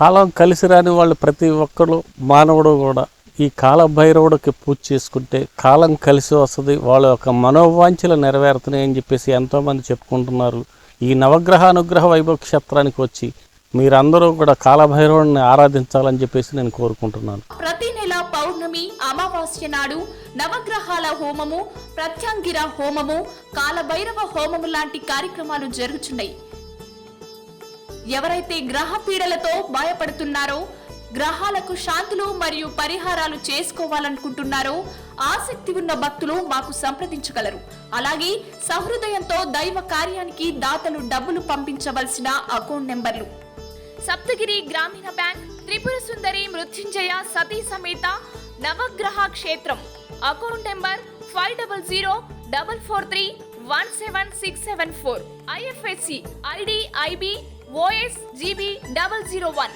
కాలం కలిసి రాని వాళ్ళు ప్రతి ఒక్కరు మానవుడు కూడా. ఈ కాల భైరవుడికి పూజ చేసుకుంటే కాలం కలిసి వస్తుంది. వాళ్ళ యొక్క మనోవాంఛలు నెరవేరుతున్నాయి అని చెప్పేసి ఎంతోమంది చెప్పుకుంటున్నారు. ఈ నవగ్రహ అనుగ్రహ వైభవ క్షేత్రానికి వచ్చి మీరందరూ కూడా కాలభైరవుడిని ఆరాధించాలని చెప్పేసి నేను కోరుకుంటున్నాను. ప్రతి నెల పౌర్ణమి అమావాస్య నాడు నవగ్రహాల హోమము ప్రత్యంగిర హోమము కాలభైరవ హోమము లాంటి కార్యక్రమాలు జరుగుతున్నాయి ఎవరైతే గ్రహ పీడలతో భయపడుతున్నారో గ్రహాలకు శాంతులు మరియు పరిహారాలు చేసుకోవాలనుకుంటున్నారో ఆసక్తి ఉన్న భక్తులు మాకు సంప్రదించగలరు. అలాగే సహృదయంతో దైవ కార్యానికి దాతలు డబ్బులు పంపించవలసిన అకౌంట్ నెంబర్లు. సప్తగిరి గ్రామీణ బ్యాంక్ త్రిపుర సుందరి మృత్యుంజయ సతీ సమేత నవగ్రహ క్షేత్రం. Account number five double zero double four three one seven six seven four. IFSC ID IB OS GB double zero one